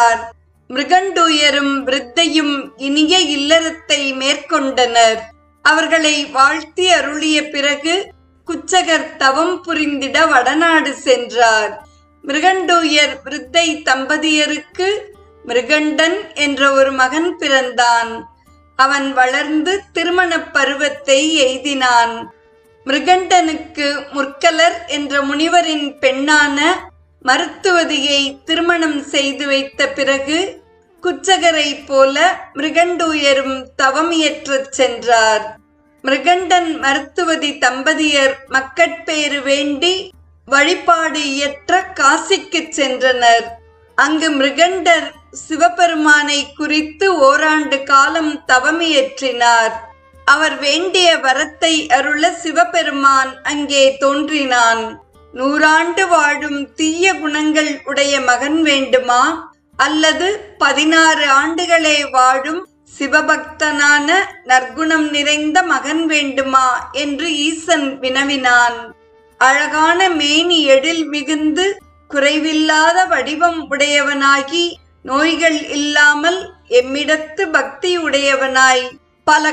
கொண்டார். மிருகண்டுயரும் விருத்தையும் இனிய இல்லறத்தை மேற்கொண்டனர். அவர்களை வாழ்த்தி அருளிய பிறகு குச்சகர் தவம் புரிந்திட வடநாடு சென்றார். மிருகண்டூயர் விருத்தை தம்பதியருக்கு மிருகண்டன் என்ற ஒரு மகன் பிறந்தான். அவன் வளர்ந்து திருமணப் பருவத்தை எய்தினான். மிருகண்டனுக்கு முற்கலர் என்ற முனிவரின் பெண்ணான மருத்துவதியை திருமணம் செய்து வைத்த பிறகு குச்சகரைப் போல மிருகண்டூயரும் தவமியற்றச் சென்றார். மிருகண்டன் மருத்துவதி தம்பதியர் மக்கட்பேறு வேண்டி வழிபாடு இயற்ற காசிக்குச் சென்றனர். அங்கு மிருகண்டர் சிவபெருமானை குறித்து ஓராண்டு காலம் தவமியற்றினார். அவர் வேண்டிய வரத்தை அருள சிவபெருமான் அங்கே தோன்றினான். நூறாண்டு வாழும் தீய குணங்கள் உடைய மகன் வேண்டுமா? அல்லது பதினாறு ஆண்டுகளே வாழும் சிவபக்தனான நற்குணம் நிறைந்த மகன் வேண்டுமா? என்று ஈசன் வினவினான். அழகான மேனி எழில் மிகுந்து குறைவில்லாத வடிவம் உடையவனாகி நோய்கள் இல்லாமல் எம்மிடத்து பக்தி உடையவனாய். பல